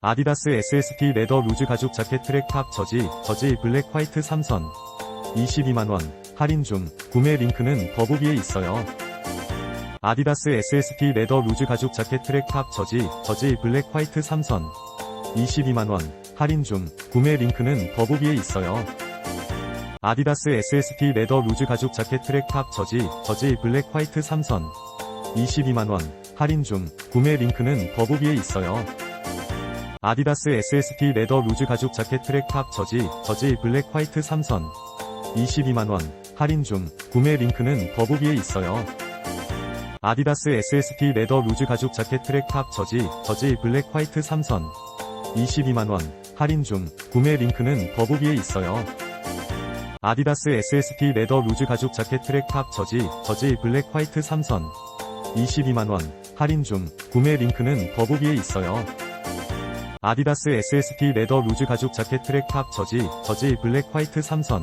아디다스 SST 레더 루즈 가죽 자켓 트랙 탑 저지, 저지 블랙 화이트 3선. 22만원, 할인 중, 구매 링크는 더보기에 있어요. 아디다스 SST 레더 루즈 가죽 자켓 트랙 탑 저지, 저지 블랙 화이트 3선. 22만원, 할인 중, 구매 링크는 더보기에 있어요. 아디다스 SST 레더 루즈 가죽 자켓 트랙 탑 저지, 저지 블랙 화이트 3선. 22만원, 할인 중, 구매 링크는 더보기에 있어요. 아디다스 SST 레더 루즈 가죽 자켓 트랙 탑 저지, 저지 블랙 화이트 3선. 22만원, 할인 중, 구매 링크는 더보기에 있어요. 아디다스 SST 레더 루즈 가죽 자켓 트랙 탑 저지, 저지 블랙 화이트 3선. 22만원, 할인 중, 구매 링크는 더보기에 있어요. 아디다스 SST 레더 루즈 가죽 자켓 트랙 탑 저지, 저지 블랙 화이트 3선. 22만원, 할인 중, 구매 링크는 더보기에 있어요. 아디다스 SST 레더 루즈 가죽 자켓 트랙 탑 저지, 저지 블랙 화이트 3선.